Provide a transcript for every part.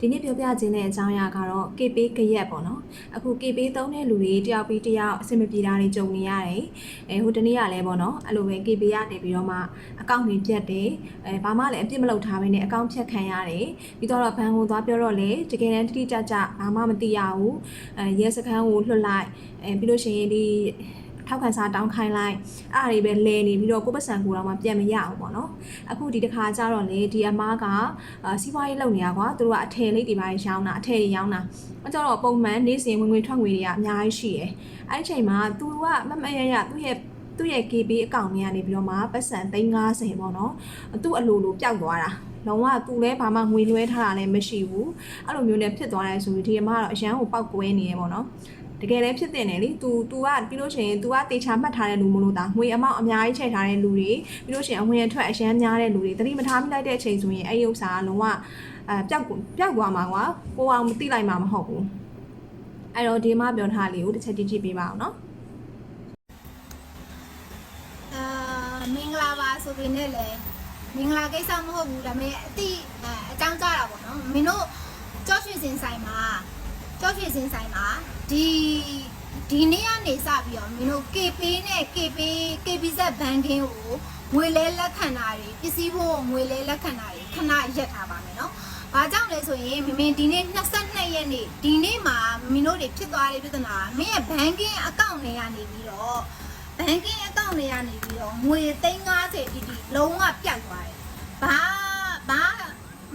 ဒီနေ့ပြောပြခြင်းတဲ့အကြောင်းအရာကတော့ KP ကရက်ပေါ့နော်အခု KP သုံးတဲ့လူတွေတယောက်ပြီးတယောက်အဆင်မပြေတာတွေကြုံနေရတယ်အဲဟိုတနေ့ကလည်းပေါ့နော်အဲ့လိုပဲ KP ကနေပြီးတော့မှအကောင့်တွေပြတ်တယ်အဲဘာမှလည်းအပြစ်မလုပ်ထားဘဲနဲ့အကောင့်ဖြတ်ခံရတယ်ပြီးတော့ဘဏ်ကိုသွားပြောတော့လေတကယ်တမ်းတိတိကျကျဘာမှမသိရဘူးအဲရဲစခန်းကိုလွှတ်လိုက်အဲပြီးလို့ရှိရင်ဒီ ထောက်ခံစာတောင်းခိုင်းလိုက်အဲ့အရာတွေပဲလဲနေပြီးတော့ကိုယ့်ပတ်စံကိုတော့မှပြန်မရအောင်ပေါ့နော်အခုဒီတစ်ခါကျတော့လေဒီအမားကအာစီးပွားရေးလုပ်နေတာကွာသူတို့ကအထည်လေးတွေပါရောင်းတာအထည်တွေရောင်းတာအဲကြတော့ပုံမှန်နေ့စဉ်ဝင်ငွေထွက်ငွေတွေကအများကြီးရှိတယ်အဲ့ဒီအချိန်မှာသူကမမရရသူ့ရဲ့သူ့ရဲ့ KB အကောင့်တွေကနေပြီးတော့မှပတ်စံ350ပေါ့နော်သူ့အလိုလိုပျောက်သွားတာလုံးဝသူလည်းဘာမှငွေလွှဲထားတာလည်းမရှိဘူးအဲ့လိုမျိုးနဲ့ဖြစ်သွားတယ်ဆိုပြီးဒီအမကတော့အရန်ကိုပောက်ကွဲနေရပေါ့နော် တကယ်လည်းဖြစ်တင်တယ်လေ तू तू ကပြီးလို့ရှိရင် तू ကတေချာမှတ်ထားတဲ့လူမလို့တာငွေအမောက်အများကြီးချိန်ထားတဲ့လူတွေပြီးလို့ရှိရင်အဝင်အထွက်အရန်များတဲ့လူတွေတတိမထားမိလိုက်တဲ့အချိန်ဆိုရင်အဲ့ဒီဥစ္စာကလုံးဝအဲပျောက်ကိုပျောက်သွားမှာကွာကိုအောင်မသိလိုက်မှာမဟုတ်ဘူးအဲ့တော့ဒီမှာပြောထားလေးကိုတစ်ချက်ကြည့်ကြည့်ပေးပါအောင်နော် အာမင်္ဂလာပါဆိုပေနဲ့လည်းမင်္ဂလာကိစ္စမဟုတ်ဘူးဒါပေမဲ့အတိအအကြောင်းကြားတာပေါ့နော်မင်းတို့ကြောရွှေစင်ဆိုင်မှာ ကြောရွှေစင်ဆိုင်မှာဒီဒီနေ့ကနေစပြီးတော့မင်းတို့ KP နဲ့ KP KPZ ဘန်ကင်းကိုငွေလဲလက်ခံတာတွေပစ္စည်းဖို့ငွေလဲလက်ခံတာတွေခဏရက်ထားပါမယ်နော်။ဘာကြောင့်လဲဆိုရင်မမင်းဒီနေ့22ရက်နေ့ဒီနေ့မှာမင်းတို့တွေဖြစ်သွားတဲ့ပြဿနာမင်းရဲ့ဘန်ကင်းအကောင့်တွေကနေပြီးတော့ဘန်ကင်းအကောင့်တွေကနေပြီးတော့ငွေ350တိတိလုံးဝပြတ်သွားတယ်။ဘာဘာ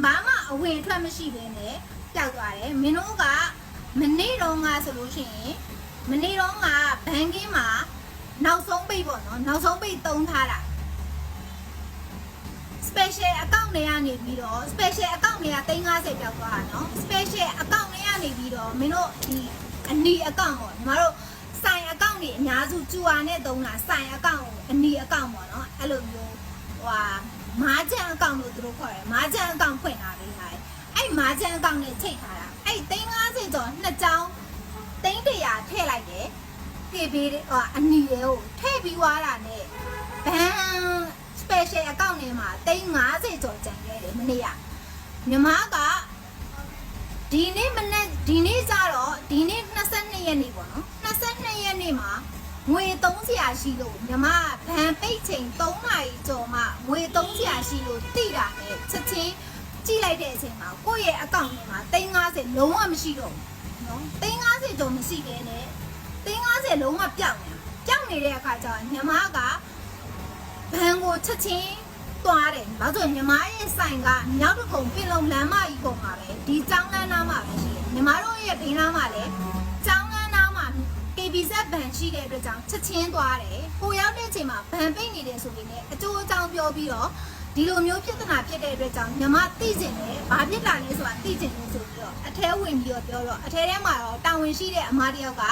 ဘာမှအဝင်အထွက်မရှိဘဲနဲ့ပြတ်သွားတယ်။မင်းတို့က မနေ့တော့ကဆိုလို့ရှိရင်မနေ့တော့ကဘန်ကင်းမှာနောက်ဆုံးပိတ်ပေါ့နော်နောက်ဆုံးပိတ်သုံးထားတာ special account တွေကနေပြီးတော့ special account တွေက350ပြောက်သွားတာနော် special account တွေကနေပြီးတော့မင်းတို့ဒီအနီ account ပေါ့ညီမတို့ဆိုင် account တွေအများစုကျူအာနဲ့သုံးတာဆိုင် account ကိုအနီ account ပေါ့နော်အဲ့လိုမျိုးဟိုဟာမာဂျန် account လို့သူတို့ခေါ်တယ်မာဂျန် account ဖွင့်ထားပေးထားတယ်အဲ့မာဂျန် account နဲ့ချိန်ထားတာအဲ့350 ကျော်နှစ်ကြောင်း300ထည့်လိုက်တယ်ပြေးပြေးဟိုအနီတွေကိုထည့်ပြီးွားတာနဲ့ဘန် special account ထဲမှာ350ကျော်ကျန်ခဲ့တယ်မနေ့ကမြမကဒီနေ့မနေ့ဒီနေ့ကျတော့ဒီနေ့22ရက်နေ့ပေါ့နော်22ရက်နေ့မှာငွေ300ရှိလို့မြမဗန်ပိတ်ချိန်3နာရီကျော်မှငွေ300ရှိလို့တိတာနဲ့ချက်ချင်းကြည့်လိုက်တဲ့အချိန်မှာကိုယ့်ရဲ့အကောင့်ထဲမှာ350 လုံးဝမရှိတော့ဘူးနော်350ကျော်မရှိခဲ့နဲ့350လုံးဝပျောက်နေတာပျောက်နေတဲ့အခါကျတော့မြမကဘန်ကိုချက်ချင်းသွားတယ်။ဘာလို့လဲညီမရဲ့ဆိုင်ကမြောက်တကုံပင်လုံလမ်းမကြီးကုန်မှာပဲဒီကျောင်းလမ်းနားမှာပဲရှိတယ်။ညီမတို့ရဲ့ဘေးနားမှာလည်းကျောင်းလမ်းနားမှာ KBZ ဘန်ရှိတဲ့အတွက်ကြောင့်ချက်ချင်းသွားတယ်။ကိုရောက်တဲ့အချိန်မှာဘန်ပိတ်နေတယ်ဆိုပြီးねအကျိုးအကြောင်းပြောပြီးတော့ ဒီလိုမျိုးပြဿနာဖြစ်တဲ့အတွက်ကြောင့်ညီမသိကျင်တယ်။ဘာဖြစ်လာလဲဆိုတာသိကျင်တယ်ဆိုပြီးတော့အထဲဝင်ပြီးတော့ပြောတော့အထဲထဲမှာတော့တာဝန်ရှိတဲ့အမတယောက်က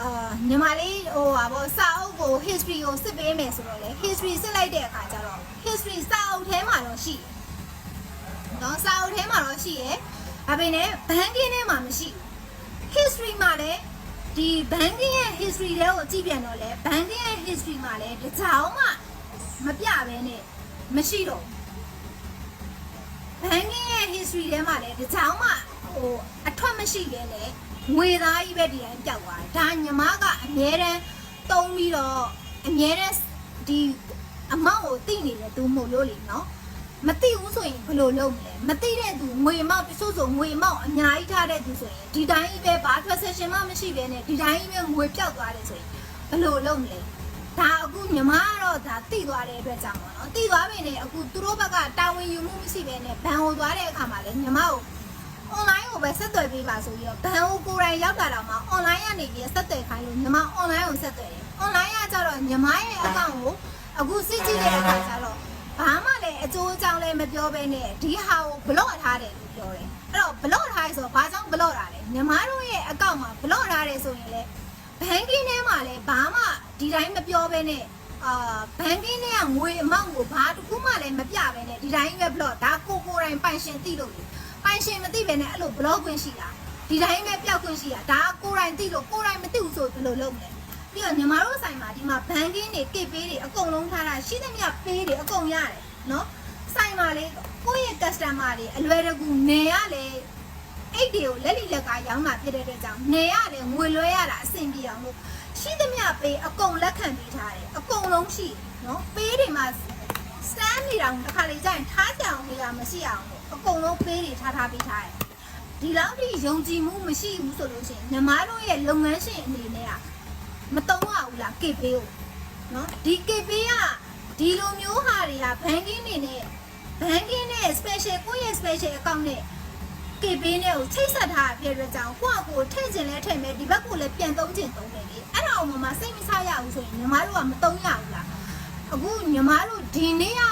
အာညီမလေးဟိုဟာဗောစာအုပ်ကို history ကိုစစ်ပေးမယ်ဆိုတော့လေ history စစ်လိုက်တဲ့အခါကျတော့ history စာအုပ်ထဲမှာတော့ရှိတယ်။နော်စာအုပ်ထဲမှာတော့ရှိတယ်။ဒါပေမဲ့ banking ထဲမှာမရှိဘူး။ history မှာလည်းဒီ banking ရဲ့ history တွေကိုကြည့်ပြန်တော့လေ banking ရဲ့ history မှာလည်းတစ်ကြောင်မှမပြဘဲနဲ့ မရှိတော့ဘူး။ banking ရဲ့ history ထဲမှာလည်းတစ်ကြောင်မှဟိုအထွက်မရှိဘဲနဲ့ငွေသားကြီးပဲဒီတိုင်းပျောက်သွားတယ်ဒါညီမကအမြဲတမ်းတုံးပြီးတော့အမြဲတမ်းဒီအမောက်ကိုသိနေတယ်သူမို့လို့လေနော်မသိဘူးဆိုရင်ဘယ်လိုလုပ်မလဲမသိတဲ့သူငွေမောက်တချို့ဆိုငွေမောက်အများကြီးထားတဲ့သူဆိုရင်ဒီတိုင်းကြီးပဲဘာ transaction မှမရှိဘဲနဲ့ဒီတိုင်းကြီးပဲငွေပျောက်သွားတယ်ဆိုရင်ဘယ်လိုလုပ်မလဲ ဒါအခုညီမကတော့ဒါသိသွားတဲ့အတွက်ကြောင့်ပေါ့နော်သိသွားပြီနဲ့အခုသူတို့ဘက်ကတာဝန်ယူမှုမရှိဘဲနဲ့ဘန်ဟိုသွားတဲ့အခါမှာလည်းညီမကို online ကိုပဲဆက်သွယ်ပေးပါဆိုပြီးတော့ဘန်အိုကိုယ်တိုင်ရောက်တာတော့မှ online ကနေပြီးဆက်သွယ်ခိုင်းလို့ညီမ online ကိုဆက်သွယ်တယ် online ကကြတော့ညီမရဲ့အကောင့်ကိုအခုစစ်ကြည့်တဲ့အခါကျတော့ဘာမှလည်းအကျိုးအကြောင်းလည်းမပြောဘဲနဲ့ဒီဟာကို block ထားတယ်လို့ပြောတယ်အဲ့တော့ block ထားရဆိုတော့ဘာကြောင့် block ထားလဲညီမတို့ရဲ့အကောင့်မှာ block ထားတယ်ဆိုရင်လေ banking ထဲမှာလည်းဘာမှ ဒီတိုင်းမပြောဘဲနဲ့အာ banking ထဲကငွေအမောက်ကိုဘာတစ်ခုမှလည်းမပြဘဲနဲ့ဒီတိုင်းပဲ block ဒါကိုကိုယ်တိုင်ပိုင်ရှင်သိလို့လေပိုင်ရှင်မသိပဲနဲ့အဲ့လို blog ခွင့်ရှိတာဒီတိုင်းပဲပျောက်ခွင့်ရှိတာဒါကကိုယ်တိုင်သိလို့ကိုယ်တိုင်မသိဘူးဆိုဘယ်လိုလုပ်မလဲပြီးတော့ညီမတို့ဆိုင်မှာဒီမှာ banking တွေ kit ပေးတွေအကုန်လုံးထားတာရှိသမျှပေးတွေအကုန်ရတယ်နော်ဆိုင်မှာလေကိုယ့်ရဲ့ customer တွေအလွယ်တကူနေရလေအိတ်တွေကိုလက်လီလက်ကရောင်းတာဖြစ်တဲ့အတွက်ကြောင့်နေရလေငွေလွှဲရတာအဆင်ပြေအောင်လို့ ရှိသမျှပေးအကုန်လက်ခံပေးထားတယ်အကုန်လုံးရှိနော်ပေးတွေမှာစမ်းနေတော့တစ်ခါလေကျရင်ထားကြအောင်နေတာမရှိအောင်လို့အကုန်လုံးပေးတွေထားထားပေးထားတယ်ဒီလောက်ထိယုံကြည်မှုမရှိဘူးဆိုလို့ရှိရင်ညီမတို့ရဲ့လုပ်ငန်းရှင်အနေနဲ့ကမတုံးရဘူးလား KP ကိုနော်ဒီ KP ကဒီလိုမျိုးဟာတွေကဘန်ကင်းနေနဲ့ဘန်ကင်းနဲ့ special ကိုယ့်ရဲ့ special account နဲ့ KB နဲ့ကိုချိတ်ဆက်ထားတဲ့အတွက်ကြောင့်ကိုယ့်အကိုထည့်ခြင်းလဲထည့်မယ်ဒီဘက်ကိုလည်းပြန်သုံးခြင်းသုံးတယ်လေအဲ့ဒါအောင်မှစိတ်မချရဘူးဆိုရင်ညီမတို့ကမသုံးရဘူးလားအခုညီမတို့ဒီနေ့က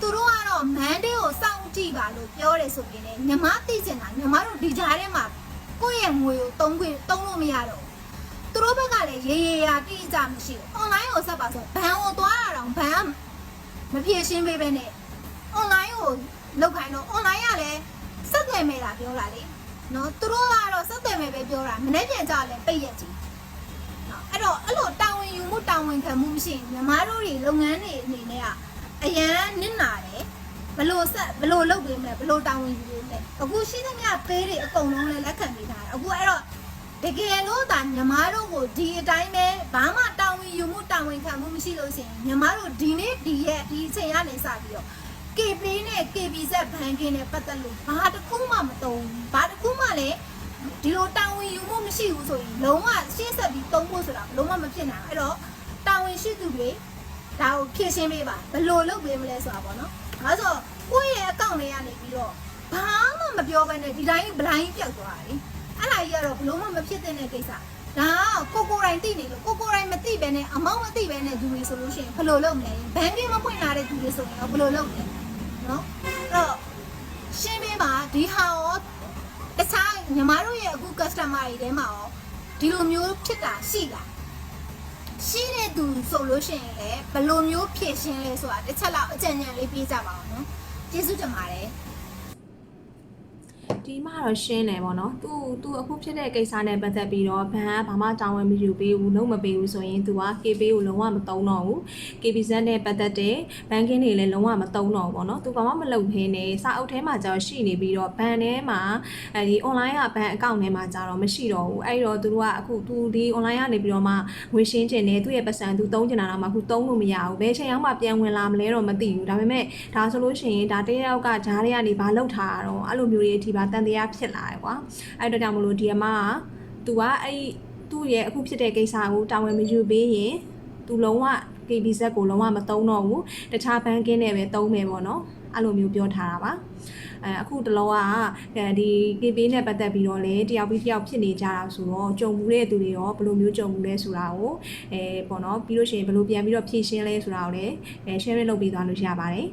သူတို့ကတော့မန်ဒေးကိုစောင့်ကြည့်ပါလို့ပြောတယ်ဆိုရင်လည်းညီမသိချင်တာညီမတို့ဒီကြားထဲမှာကိုယ့်ရဲ့ငွေကိုသုံးခွင့်သုံးလို့မရတော့ဘူးသူတို့ဘက်ကလည်းရေရေရာတိကျမရှိဘူး online ကိုဆက်ပါဆိုဘန်ကိုသွားတာတော့ဘန်ကမဖြည့်ရှင်းပေးပဲနဲ့ online ကိုလောက်ခိုင်းတော့ online ကလည်းစက် တယ်မယ်တာပြောတာလေနော်သူတို့ကတော့စက်တယ်မယ်ပဲပြောတာမနေ့ပြန်ကြလည်းပိတ်ရက်ကြီးနော်အဲ့တော့အဲ့လိုတာဝန်ယူမှုတာဝန်ခံမှုမရှိရင်ညီမတို့တွေလုပ်ငန်းတွေအနေနဲ့ကအရန်နစ်နာတယ်ဘလို့ဆက်ဘလို့လုပ်ပေးမလဲဘလို့တာဝန်ယူပေးမလဲအခုရှိသမျှပေးတွေအကုန်လုံးလည်းလက်ခံပေးထားတယ်အခုအဲ့တော့တကယ်လို့ဒါညီမတို့ကိုဒီအတိုင်းပဲဘာမှတာဝန်ယူမှုတာဝန်ခံမှုမရှိလို့ရှိရင်ညီမတို့ဒီနေ့ဒီရက်ဒီအချိန်ကနေစပြီးတော့ KP နဲ့ KBZ ဘန်ကင်းနဲ့ပတ်သက်လို့ဘာတစ်ခုမှမတုံးဘူးဘာတစ်ခုမှလည်းဒီလိုတာဝန်ယူမှုမရှိဘူးဆိုရင်လုံးဝရှင်းဆက်ပြီးတုံးဖို့ဆိုတာလုံးဝမဖြစ်နိုင်ဘူးအဲ့တော့တာဝန်ရှိသူတွေဒါကိုဖြည့်ရှင်းပေးပါဘယ်လိုလုပ်ပေးမလဲဆိုတာပေါ့နော်ဒါဆိုကိုယ့်ရဲ့အကောင့်တွေကနေပြီးတော့ဘာမှမပြောဘဲနဲ့ဒီတိုင်းဘလိုင်းပြောက်သွားတာလေအဲ့ဒါကြီးကတော့ဘလို့မှမဖြစ်တဲ့ကိစ္စဒါကကိုကိုယ်တိုင်သိနေလို့ကိုကိုယ်တိုင်မသိဘဲနဲ့အမောင်းမသိဘဲနဲ့သူတွေဆိုလို့ရှိရင်ဘယ်လိုလုပ်မလဲဘန်ကင်းမပွင့်လာတဲ့သူတွေဆိုရင်တော့ဘယ်လိုလုပ်မလဲနော်အဲ့တော့ ရှင်းပေးပါဒီဟာရောတခြားညီမတို့ရဲ့အခု customer တွေထဲမှာရောဒီလိုမျိုးဖြစ်တာရှိလားရှိတဲ့သူဆိုလို့ရှိရင်လည်းဘယ်လိုမျိုးဖြည့်ရှင်းလဲဆိုတာတစ်ချက်လောက်အကြံဉာဏ်လေးပေးကြပါအောင်နော်ကျေးဇူးတင်ပါတယ် ဒီမှာတော့ရှင်းတယ်ပေါ့နော်သူသူအခုဖြစ်တဲ့ကိစ္စနဲ့ပတ်သက်ပြီးတော့ဘန်ကဘာမှတာဝန်မယူပေးဘူးလုံးမပေးဘူးဆိုရင်သူက KB ကိုလုံးဝမတုံးတော့ဘူး KBZ နဲ့ပတ်သက်တဲ့ဘန်ကင်းတွေလည်းလုံးဝမတုံးတော့ဘူးပေါ့နော်သူဘာမှမလုပ်ခင်းနေစာအုပ်ထဲမှာကျတော့ရှိနေပြီးတော့ဘန်ထဲမှာအဲဒီ online ကဘန်အကောင့်ထဲမှာကျတော့မရှိတော့ဘူးအဲ့တော့သူတို့ကအခုသူဒီ online ကနေပြီးတော့မှငွေရှင်းချင်တယ်သူ့ရဲ့ပတ်စံသူတုံးချင်တာတော့မှအခုတုံးလို့မရဘူးဘယ်ချိန်ရောက်မှပြန်ဝင်လာမလဲတော့မသိဘူးဒါပေမဲ့ဒါဆိုလို့ရှိရင်ဒါတယောက်ကဂျားတွေကနေဘာလုပ်ထားတာတော့အဲ့လိုမျိုးတွေအထိပါတန်တရားဖြစ်လာတယ်ကွာအဲ့တော့ကြောင့်မလို့ဒီအမကသူကအဲ့ဒီသူ့ရဲ့အခုဖြစ်တဲ့ကိစ္စကိုတာဝန်မယူပေးရင်သူလုံးဝ KBZ ကိုလုံးဝမတုံးတော့ဘူးတခြားဘန်ကင်းနဲ့ပဲတုံးမယ်ပေါ့နော်အဲ့လိုမျိုးပြောထားတာပါအဲအခုတလောကအဲဒီ KB နဲ့ပတ်သက်ပြီးတော့လေတယောက်ပြီးတယောက်ဖြစ်နေကြတာဆိုတော့ကြုံမှုတဲ့သူတွေရောဘယ်လိုမျိုးကြုံမှုလဲဆိုတာကိုအဲပေါ့နော်ပြီးလို့ရှိရင်ဘယ်လိုပြန်ပြီးတော့ဖြည့်ရှင်းလဲဆိုတာကိုလည်းအဲ share လုပ်ပေးသွားလို့ရပါတယ်